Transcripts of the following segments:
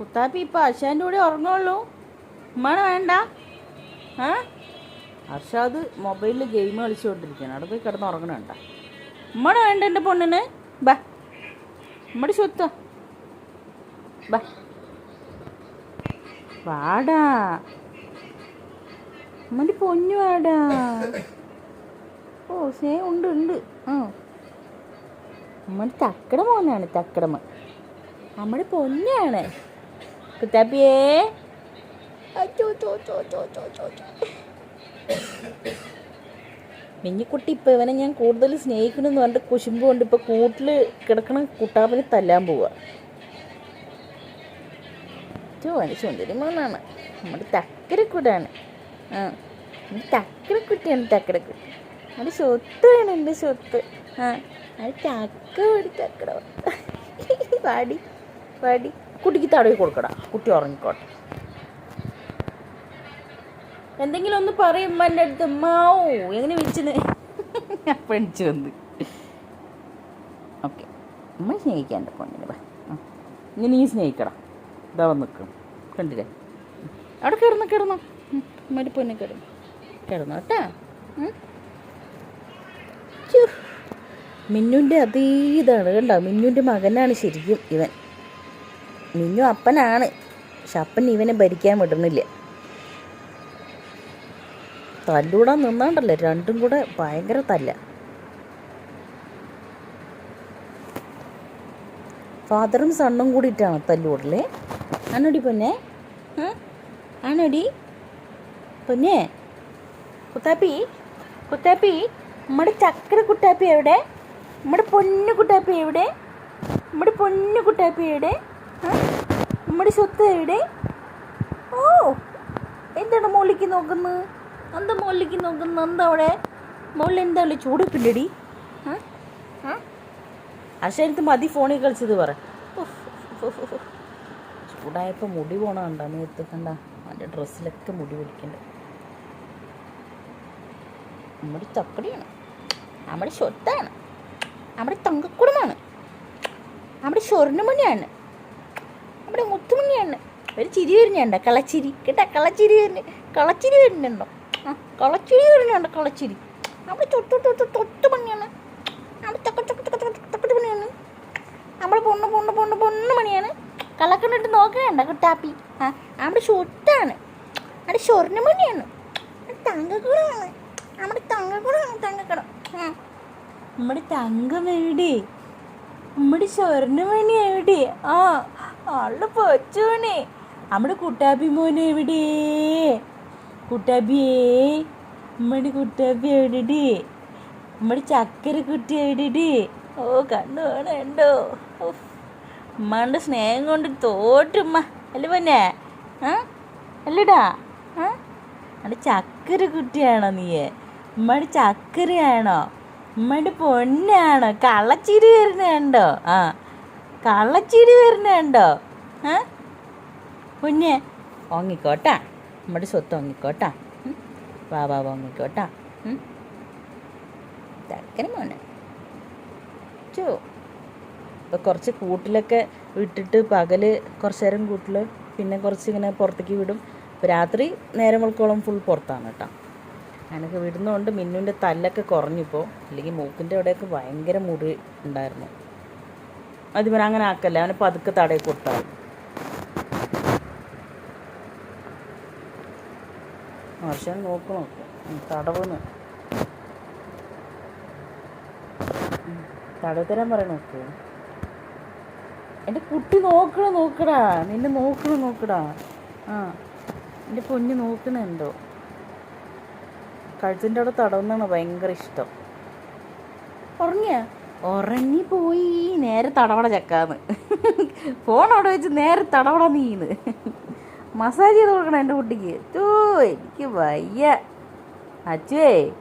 കുത്താപ്പി ഇപ്പം അർഷാന്റെ കൂടെ ഉറങ്ങുള്ളൂ. ഉമ്മാണ് വേണ്ട. ആ? അർഷാദ് മൊബൈലിൽ ഗെയിം കളിച്ചുകൊണ്ടിരിക്കുകയാണ് അവിടെ പോയി കിടന്ന് ഉറങ്ങണണ്ട ഉമ്മാണ് വേണ്ട എന്റെ പൊണ്ണിന്. ബാ. ഉമ്മടി സ്വത്ത. ബാ. വാടാ. ഉമ്മടി പൊന്നു വാടാ. ഓ സ്നേഹം ഉണ്ട്. ഉണ്ട് ആ നമ്മുടെ തക്കട തക്കടമ. നമ്മുടെ പൊന്നാണ്. കുത്താപ്പിയേ. മിഞ്ഞിക്കുട്ടി ഇപ്പം ഇവനെ ഞാൻ കൂടുതൽ സ്നേഹിക്കണമെന്ന് പറഞ്ഞിട്ട് കുശുമ്പ് കൊണ്ട് ഇപ്പം കൂട്ടിൽ കിടക്കണ കുട്ടാപ്പിനെ തല്ലാൻ പോവുക സുന്ദരി മോനാണ് നമ്മുടെ തക്കരക്കുട്ടാണ് ആ തക്കരക്കുട്ടിയാണ് തക്കരക്കുട്ടി. അത് സ്വത്താണ് എന്റെ സ്വത്ത്. ആ അത് ചക്ക പടി തക്കട പാടി പാടി കുട്ടിക്ക് തടവി കൊടുക്കടാ. കുട്ടി ഉറങ്ങിക്കോട്ടെ. എന്തെങ്കിലും ഒന്ന് പറയും എന്റെ അടുത്ത്. മാവോ എങ്ങനെ വിളിച്ചത് അപ്പം എണിച്ച് വന്ന്. ഓക്കെ. നമ്മൾ സ്നേഹിക്കാൻ എന്റെ പൊന്നിന് വാ. ഇനി നീ സ്നേഹിക്കടാ. ഇതാ വന്ന് നിൽക്കണം കണ്ടില്ലേ? അവിടെ കിടന്നു കിടന്നു. അമ്മയുടെ പൊന്നെ കിടന്നു. കിടന്നു കേട്ടാ. മിന്നുന്റെ അതേ ഇതാണ് കണ്ടോ? മിന്നുന്റെ മകനാണ് ശരിക്കും ഇവൻ. മിന്നു അപ്പനാണ്. പക്ഷെ അപ്പൻ ഇവനെ ഭരിക്കാൻ വിടുന്നില്ല. തല്ലൂടാൻ നിന്നാണ്ടല്ലേ? രണ്ടും കൂടെ ഭയങ്കര തല്ല. ഫാദറും സണ്ണും കൂടിയിട്ടാണ് തല്ലൂടല്ലേ ആണോടി പൊന്നെ? ആണോടി? പൊന്നെ? കുത്താപ്പി? കുത്താപ്പി? നമ്മുടെ ചക്കര കുട്ടാപ്പി എവിടെ? നമ്മുടെ പൊന്നു കുട്ടാപ്പി എവിടെ? നമ്മുടെ പൊന്നു കുട്ടാപ്പി എവിടെ? നമ്മുടെ സ്വത്ത് എവിടെ? ഓ എന്താണ് മുകളിലേക്ക് നോക്കുന്നത്? എന്താ മുകളിലേക്ക് നോക്കുന്നത്? എന്താ അവിടെ? മുകളിൽ എന്താ ഉള്ളത്? ചൂട് ആ ആ അശരത്ത് മതി ഫോണിൽ കളിച്ചത് പറ. ചൂടായപ്പോൾ മുടി പോണ കണ്ട? നേരത്തെ കണ്ട അവന്റെ ഡ്രസ്സിലൊക്കെ മുടി പിടിക്കണ്ട. നമ്മുടെ ചക്കടിയാണ് നമ്മുടെ സ്വത്താണ്. നമ്മുടെ തങ്കക്കുടമാണ് നമ്മുടെ സ്വർണമണിയാണ്. നമ്മുടെ മുത്തുമണിയാണ് ഒരു ചിരി വരുന്നുണ്ട്. കളച്ചിരി. കേട്ടാ? കളച്ചിരി വരുന്നു. കളച്ചിരി വരുന്നുണ്ടോ? ആ കളച്ചിരി വരുന്നുണ്ട്? കളച്ചിരി. നമ്മുടെ തൊട്ട് തൊട്ട് തൊട്ട് പണിയാണ്. നമ്മുടെ ചക്ക ചക്ക ചക്ക ചക്ക ചക്കട്ട് പണിയാണ്. നമ്മുടെ പൊണ്ണ് പൊണ്ണ് പൊണ്ണ് പൊണ്ണ് പണിയാണ്. കളക്കണ്ടിട്ട് നോക്കണേണ്ട കുട്ടാപ്പി. ആ നമ്മുടെ ഷൊട്ടാണ്. നമ്മുടെ സ്വർണമണിയാണ് തങ്കക്കുടമാണ്. നമ്മുടെ തങ്കക്കുടമാണ് തങ്കക്കുടം. നമ്മുടെ തങ്കം എവിടെ നമ്മുടെ സ്വർണമണി എവിടെ? ആ ആൾ പൊച്ചോണേ നമ്മുടെ കുട്ടാപ്പി മോനെ എവിടെ? കുട്ടാപ്പിയേ നമ്മുടെ കുട്ടാപ്പി എവിടെ നമ്മുടെ ചക്കര കുട്ടി എവിടെടി? ഓ കണ്ണു വേണുണ്ടോ ഉമ്മാന്റെ സ്നേഹം കൊണ്ട് തോട്ടുമ്മ അല്ലേ പൊന്നെ? അല്ലടാ? നമ്മുടെ ചക്കര കുട്ടിയാണോ നീയെ? ഉമ്മയുടെ ചക്കരയാണോ? ഉമ്മയുടെ പൊന്നാണോ? കള്ളച്ചിരി വരുന്നുണ്ടോ ആ. കള്ളച്ചിരി വരുന്നുണ്ടോ ഏ? കുഞ്ഞെ ഓങ്ങിക്കോട്ടാ. നമ്മുടെ സ്വത്ത് ഓങ്ങിക്കോട്ടാ. വാ വാ ഓങ്ങിക്കോട്ടാ. മോനെ. ചോ. ഇപ്പോൾ കുറച്ച് കൂട്ടിലൊക്കെ വിട്ടിട്ട് പകൽ കുറച്ച് നേരം കൂട്ടിൽ പിന്നെ കുറച്ച് ഇങ്ങനെ പുറത്തേക്ക് വിടും. രാത്രി നേരം വെളുക്കോളം ഫുൾ പുറത്താണ് കേട്ടോ. അങ്ങനെയൊക്കെ വിടുന്നതുകൊണ്ട് മിന്നുവിന്റെ തല്ലൊക്കെ കുറഞ്ഞിപ്പോൾ അല്ലെങ്കിൽ മൂക്കിന്റെ അവിടെയൊക്കെ ഭയങ്കര മുറി ഉണ്ടായിരുന്നു. അതിവൻ അങ്ങനെ ആക്കല്ല. അവനെ പതുക്കെ തടയിൽ കൊടുത്താൽ പക്ഷെ നോക്ക് നോക്ക്. തടവെന്ന്. തടവ് തരാൻ പറയണ നോക്ക്. എന്റെ കുട്ടി നോക്കണ നോക്കടാ. നിന്നെ നോക്കണ നോക്കടാ. ആ എന്റെ പൊന്നു നോക്കണെന്തോ കഴുത്തിന്റെ അവിടെ തടവുന്നതാണ് ഭയങ്കര ഇഷ്ടം. ഉറങ്ങിയ? ഉറങ്ങിപ്പോയി. നേരെ തടവട ചക്കാന്ന്. ഫോൺ അവിടെ വെച്ച് നേരെ തടവട നീന്ന്. മസാജ് ചെയ്ത് കൊടുക്കണം എന്റെ കുട്ടിക്ക്. ചോ എനിക്ക് വയ്യ. അച്ഛേ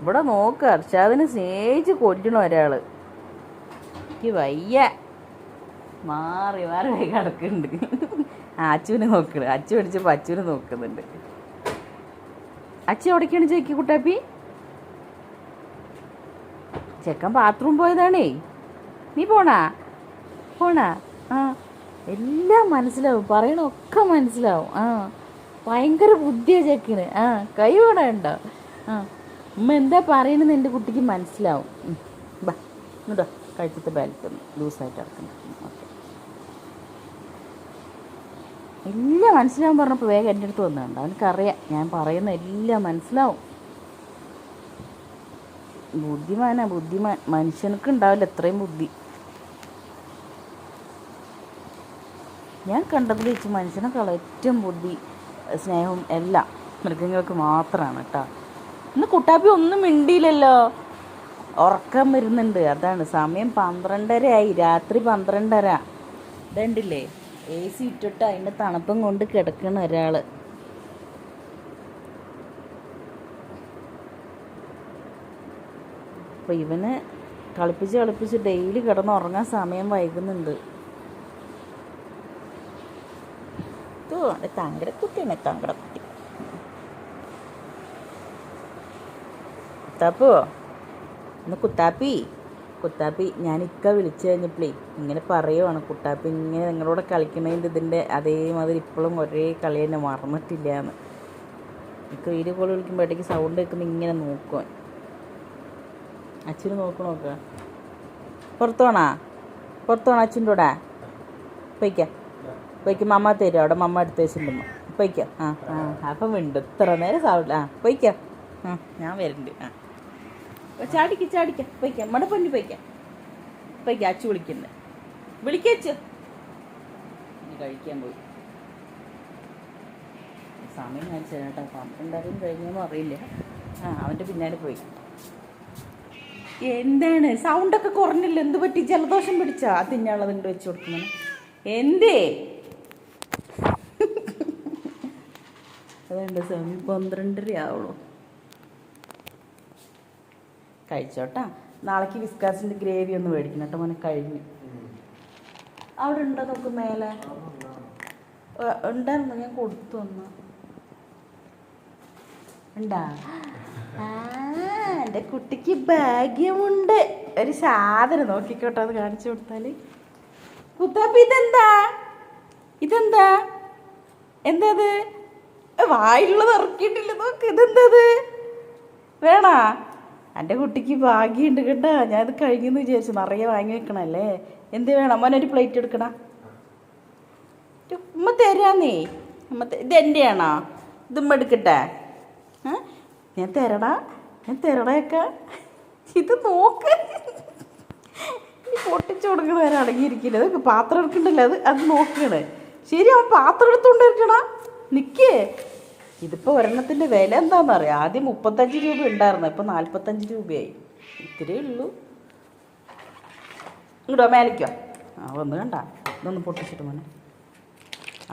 ഇവിടെ നോക്ക് അർഷാദിനെ സ്നേഹിച്ച് കൊല്ലണം ഒരാൾ എനിക്ക് വയ്യ. മാറി മാറി പോയി കിടക്കുന്നുണ്ട്. അച്ചുവിനെ നോക്കണ് അച്ചു പിടിച്ചപ്പോൾ അച്ചുവിനെ നോക്കുന്നുണ്ട്. അച്ഛൻ എവിടേക്കാണ് ചോദിക്കുക കുട്ടാപ്പി? ചെക്കൻ ബാത്റൂം പോയതാണേ. നീ പോണാ? പോണാ? ആ. എല്ലാം മനസ്സിലാവും. പറയണൊക്കെ മനസ്സിലാവും. ആ. ഭയങ്കര ബുദ്ധിയാണ് ചെക്കിന്. ആ. കൈ ഉണ്ടോ ആ. ഉമ്മ എന്താ പറയണെന്ന് എന്റെ കുട്ടിക്ക് മനസ്സിലാവും. ബാട്ടോ കഴുത്തത്തെ ബാലറ്റ് ഒന്ന് ലൂസായിട്ട് ഇറക്കുന്നു ഓക്കെ. എല്ലാം മനസ്സിലാവും പറഞ്ഞപ്പോൾ വേഗം എന്റെ അടുത്ത് വന്നുണ്ട് അവനക്കറിയാം ഞാൻ പറയുന്ന എല്ലാം മനസ്സിലാവും. ബുദ്ധിമാനാ ബുദ്ധിമാൻ മനുഷ്യനക്ക് ഉണ്ടാവില്ല എത്രയും ബുദ്ധി. ഞാൻ കണ്ടതിൽ വെച്ച് മനുഷ്യനൊക്കെയുള്ള ഏറ്റവും ബുദ്ധി സ്നേഹവും എല്ലാം മൃഗങ്ങൾക്ക് മാത്രമാണ് കേട്ടോ ഇന്ന് കുട്ടാപ്പി ഒന്നും മിണ്ടിയില്ലല്ലോ. ഉറക്കം വരുന്നുണ്ട്. അതാണ് സമയം പന്ത്രണ്ടര ആയി രാത്രി പന്ത്രണ്ടര. ഇതുണ്ടില്ലേ? എ സി ഇട്ടിട്ട് അതിന്റെ തണുപ്പും കൊണ്ട് കിടക്കണ ഒരാൾ അപ്പോൾ ഇവന് കളിപ്പിച്ച് കളിപ്പിച്ച് ഡെയിലി കിടന്ന് ഉറങ്ങാൻ സമയം വൈകുന്നുണ്ട്. തങ്കടക്കുട്ടിയാണ് തങ്കടക്കുട്ടി കുത്താപ്പോ? ഇന്ന് കുത്താപ്പി കുത്താപ്പി ഞാൻ ഇക്ക വിളിച്ചു കഴിഞ്ഞപ്പോഴേ ഇങ്ങനെ പറയുവാണ്. കുട്ടാപ്പി ഇങ്ങനെ നിങ്ങളോട് കളിക്കണതിന്റെ ഇതിന്റെ അതേമാതിരി ഇപ്പോഴും ഒരേ കളി തന്നെ മറന്നിട്ടില്ല എന്ന് ഇക്ക വീഡിയോ കോൾ വിളിക്കുമ്പോഴേക്ക് സൗണ്ട് വെക്കുന്ന ഇങ്ങനെ നോക്കുവാൻ അച്ഛന് നോക്കണ നോക്ക. പുറത്തു പോണാ പുറത്തു പോണ അച്ഛന്റെ കൂടെ? പൊയ്ക്ക. പൊയ്ക്ക് മമ്മ തരും അവിടെ മമ്മ എടുത്ത് വെച്ചിട്ടുണ്ട് പൊയ്ക്ക. ആ ആ അപ്പം ഉണ്ട് ഇത്ര നേരം സാവില്ല ആ പൊയ്ക്ക. ആ ഞാൻ വരുന്നുണ്ട് ആ. ചാടിക്ക ചാടിക്ക. പൊയ്ക്ക. നമ്മുടെ പൊന്നു പൊയ്ക്ക. പൊയ്ക്ക അച്ചു വിളിക്കുന്നത് വിളിക്കച്ചു കഴിക്കാൻ പോയി. സമയം കാണിച്ചു കേട്ടോ. പന്ത്രണ്ടരയും കഴിഞ്ഞൊന്നും അറിയില്ല. ആ അവന്റെ പിന്നാലെ പോയി. എന്താണ്? സൗണ്ടൊക്കെ കുറഞ്ഞില്ല. എന്ത് പറ്റി? ജലദോഷം പിടിച്ചാ? അതിനുള്ളത് ഉണ്ട് വെച്ച് കൊടുക്കുന്നു എന്തേ? അതുകൊണ്ട് സ്വാമി പന്ത്രണ്ടര ആവുള്ളൂ. കഴിച്ചോട്ടാ. നാളേക്ക് വിസ്കാസിന്റെ ഗ്രേവി ഒന്ന് മേടിക്കണം കേട്ടോ മോനെ കഴിഞ്ഞു. അവിടെ ഉണ്ടോ നോക്ക് മേലെ? ഉണ്ടായിരുന്നു. ഞാൻ കൊടുത്തു ഒന്ന് ഉണ്ടാ? എന്റെ കുട്ടിക്ക് ഭാഗ്യമുണ്ട്. ഒരു സാധനം നോക്കിക്കോട്ടെ അത് കാണിച്ചു കൊടുത്താൽ. കുത്താപ്പി ഇതെന്താ? ഇതെന്താ? എന്താ അത് വായിലുള്ളത് ഇറക്കിയിട്ടില്ല നോക്ക് ഇതെന്തത്? വേണോ? എന്റെ കുട്ടിക്ക് ഭാഗ്യമുണ്ട് കേട്ടോ. ഞാനത് കഴിഞ്ഞെന്ന് വിചാരിച്ചു നിറയെ വാങ്ങി വെക്കണല്ലേ. എന്ത് വേണം? മോനൊരു പ്ലേറ്റ് എടുക്കണ? ഉമ്മ തരാന്നേ. ഉമ്മ ഇത് എന്റെയാണോ ഇതുമ്മ എടുക്കട്ടെ? ഞാൻ ഞാൻ തരടയൊക്കെ ഇത് നോക്ക്. ഈ പൊട്ടിച്ചു കൊടുക്കണ വരെ അടങ്ങിയിരിക്കില്ല? അത് പാത്രം എടുക്കണ്ടല്ലോ? അത് അത് നോക്കണേ. ശരി അവൻ പാത്രം എടുത്തുകൊണ്ട് ഇരിക്കണ നിക്കേ. ഇതിപ്പോൾ ഒരെണ്ണത്തിന്റെ വില എന്താണെന്നറിയാം ആദ്യം മുപ്പത്തഞ്ച് രൂപ ഉണ്ടായിരുന്നു ഇപ്പം നാൽപ്പത്തഞ്ച് രൂപയായി. ഇത്രയേ ഉള്ളൂ. ഇങ്ങോട്ടോ മേലിക്കോ ആ വന്ന് കണ്ട. ഇതൊന്ന് പൊട്ടിച്ചിട്ട് മോനെ.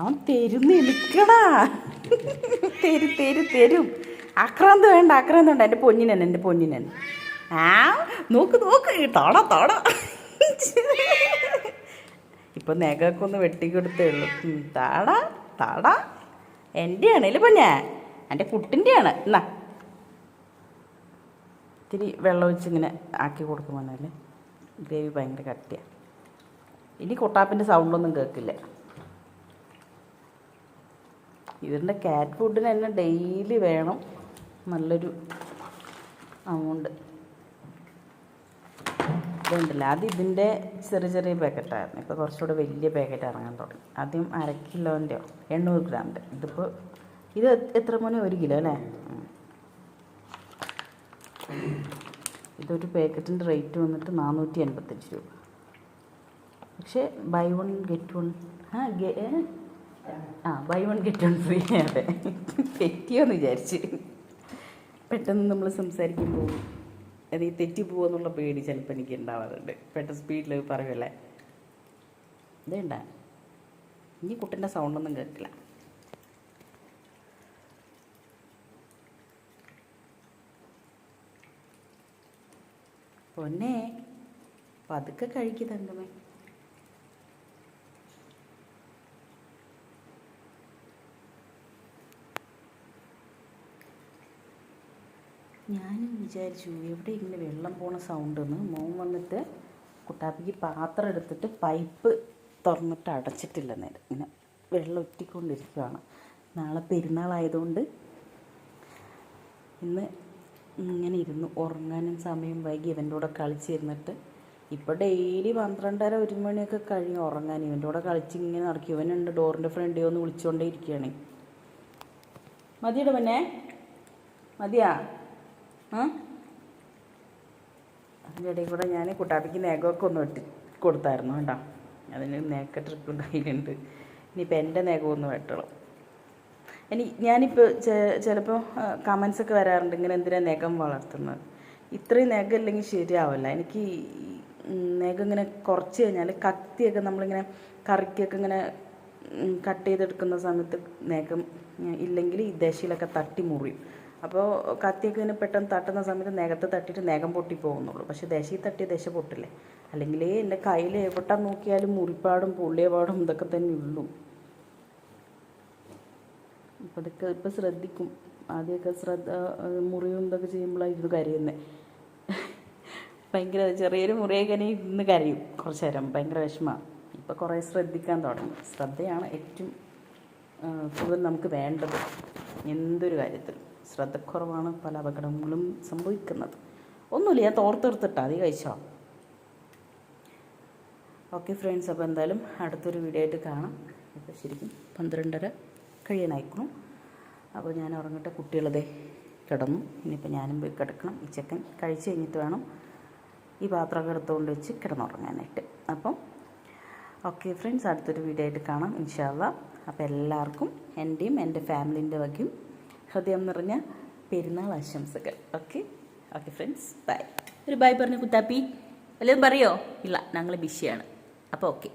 അവൻ തരുന്ന് നിൽക്കടാ തരും തരും തരും. ആക്രാന്ത് വേണ്ട അക്രാന്ത് വേണ്ട. എന്റെ പൊന്നിനൻ എന്റെ പൊന്നിനൻ ആ നോക്ക് നോക്ക്. താട താട. ഇപ്പൊ നെഗൊക്കെ ഒന്ന് വെട്ടിക്കൊടുത്തേ ഉള്ളൂ. താടാ താടാ. എന്റെ ആണേലും പൊന്നെ എന്റെ കുട്ടിന്റെയാണ് എന്നാ ഇത്തിരി വെള്ളം ഒഴിച്ച് ഇങ്ങനെ ആക്കി കൊടുക്കുമെന്നല്ലേ ഗ്രേവി ഭയങ്കര കട്ടിയാണ് ഇനി കൊട്ടാപ്പിന്റെ സൗണ്ടൊന്നും കേൾക്കില്ല. ഇതിന്റെ ക്യാറ്റ് ഫുഡിന് തന്നെ ഡെയിലി വേണം. നല്ലൊരു അമൗണ്ട് ഇതുണ്ടല്ലോ? ആദ്യം ഇതിന്റെ ചെറിയ ചെറിയ പാക്കറ്റായിരുന്നു ഇപ്പോൾ കുറച്ചുകൂടെ വലിയ പാക്കറ്റ് ഇറങ്ങാൻ തുടങ്ങി. ആദ്യം അര കിലോന്റെയോ എണ്ണൂറ് ഗ്രാമിന്റെ. ഇതിപ്പോൾ ഇത് എത്ര മോനെ? ഒരു കിലോ അല്ലേ. ഇതൊരു പാക്കറ്റിന്റെ റേറ്റ് വന്നിട്ട് നാനൂറ്റി എൺപത്തഞ്ച് രൂപ. പക്ഷേ ബൈ വൺ ഗെറ്റ് വൺ ആ ഗെ? ആ buy one get one free അതെ. തെറ്റിയോന്ന് വിചാരിച്ച്. പെട്ടെന്ന് നമ്മൾ സംസാരിക്കുമ്പോൾ അത് ഈ തെറ്റി പോകുമെന്നുള്ള പേടി ചിലപ്പോൾ എനിക്ക് ഉണ്ടാവാറുണ്ട് പെട്ടെന്ന് സ്പീഡിൽ പറയല്ലേ ഇതേണ്ട ഇനി കുട്ടിന്റെ സൗണ്ടൊന്നും കേൾക്കില്ല പൊന്നെ പതുക്കെ കഴിക്ക് തങ്കമേ ഞാനും വിചാരിച്ചു എവിടെ ഇങ്ങനെ വെള്ളം പോണ സൗണ്ട് എന്ന് മോൻ വന്നിട്ട് കുട്ടാപ്പിക്ക് പാത്രം എടുത്തിട്ട് പൈപ്പ് തുറന്നിട്ട് അടച്ചിട്ടില്ല നേരം. ഇങ്ങനെ വെള്ളം ഒറ്റിക്കൊണ്ടിരിക്കുകയാണ് നാളെ പെരുന്നാളായതുകൊണ്ട് ഇന്ന് ഇങ്ങനെ ഇരുന്നു. ഉറങ്ങാനും സമയം വൈകി ഇവന്റെ കൂടെ കളിച്ചിരുന്നിട്ട് ഇപ്പോൾ ഡെയിലി പന്ത്രണ്ടര ഒരു മണിയൊക്കെ കഴിഞ്ഞ് ഉറങ്ങാൻ. ഇവന്റെ കൂടെ കളിച്ച് ഇങ്ങനെ നടക്കും. ഇവനുണ്ട് ഡോറിന്റെ ഫ്രണ്ടിൽ ഒന്ന് വിളിച്ചുകൊണ്ടേ ഇരിക്കുകയാണ്. മതിയുടെ പിന്നെ മതിയാ? അതിന്റെ ഇടയിൽ കൂടെ ഞാൻ കുട്ടാപ്പിക്ക് നെഗമൊക്കെ ഒന്ന് വെട്ടി കൊടുത്തായിരുന്നു കേട്ടോ. അതിന് നേക്ക ട്രിപ്പ് കയ്യിലുണ്ട് ഇനിയിപ്പോൾ എന്റെ നേകം ഒന്ന് വെട്ടണം. ഇനി ഞാനിപ്പോൾ ചിലപ്പോൾ കമൻസ് ഒക്കെ വരാറുണ്ട്. ഇങ്ങനെ എന്തിനാ നഖം വളർത്തുന്നത്? ഇത്രയും നഖം ഇല്ലെങ്കിൽ ശരിയാവില്ല. എനിക്ക് നഖം ഇങ്ങനെ കുറച്ച് കഴിഞ്ഞാൽ കത്തിയൊക്കെ നമ്മളിങ്ങനെ കറിക്കൊക്കെ ഇങ്ങനെ കട്ട് ചെയ്തെടുക്കുന്ന സമയത്ത് നഖം ഇല്ലെങ്കിൽ ഈ ദശയിലൊക്കെ തട്ടി മുറിയും. അപ്പോൾ കത്തിയൊക്കെ ഇങ്ങനെ പെട്ടെന്ന് തട്ടുന്ന സമയത്ത് നഖത്ത് തട്ടിയിട്ട് നഖം പൊട്ടി പോകുന്നുള്ളൂ. പക്ഷേ ദശയിൽ തട്ടിയ ദശ പൊട്ടില്ലേ? അല്ലെങ്കിൽ എന്റെ കയ്യിൽ എവിടെ നോക്കിയാലും മുറിപ്പാടും പുള്ളിയപാടും ഇതൊക്കെ തന്നെ ഉള്ളൂ. അപ്പോൾ ഇതൊക്കെ ഇപ്പം ശ്രദ്ധിക്കും. ആദ്യമൊക്കെ ശ്രദ്ധ മുറിയും ഇതൊക്കെ ചെയ്യുമ്പോഴായിരുന്നു കരയുന്നത് ഭയങ്കര ചെറിയൊരു മുറിയൊക്കെ ഇനി ഇന്ന് കരയും കുറച്ച് നേരം. ഭയങ്കര വിഷമമാണ് ഇപ്പോൾ കുറേ ശ്രദ്ധിക്കാൻ തുടങ്ങി. ശ്രദ്ധയാണ് ഏറ്റവും കൂടുതൽ നമുക്ക് വേണ്ടത്. എന്തൊരു കാര്യത്തിലും. ശ്രദ്ധക്കുറവാണ് പല അപകടങ്ങളും സംഭവിക്കുന്നത്. ഒന്നുമില്ല ഞാൻ തോർത്തെടുത്തിട്ടാ അതി കഴിച്ചോ. ഓക്കെ ഫ്രണ്ട്സ് അപ്പോൾ എന്തായാലും അടുത്തൊരു വീഡിയോ ആയിട്ട് കാണാം. അപ്പോൾ ശരിക്കും പന്ത്രണ്ടര കഴിയാനായിക്കണം. അപ്പോൾ ഞാൻ ഉറങ്ങട്ടെ കുട്ടികളതേ കിടന്നു. ഇനിയിപ്പോൾ ഞാനും പോയി കിടക്കണം. ഈ ചെക്കൻ കഴിച്ച് കഴിഞ്ഞിട്ട് വേണം ഈ പാത്രമൊക്കെ എടുത്തുകൊണ്ട് വെച്ച് കിടന്നുറങ്ങാനായിട്ട്. അപ്പം ഓക്കെ ഫ്രണ്ട്സ് അടുത്തൊരു വീഡിയോ ആയിട്ട് കാണാം ഇൻഷാല്ല അപ്പോൾ എല്ലാവർക്കും എന്റെയും എന്റെ ഫാമിലിന്റെ വകയും ഹൃദയം നിറഞ്ഞ പെരുന്നാൾ ആശംസകൾ. ഓക്കെ ഓക്കെ ഫ്രണ്ട്സ് ബൈ ഒരു ബൈ പറഞ്ഞു കുത്താപ്പി. വല്ലതും പറയോ? ഇല്ല ഞങ്ങൾ ബിഷിയാണ് അപ്പോൾ ഓക്കെ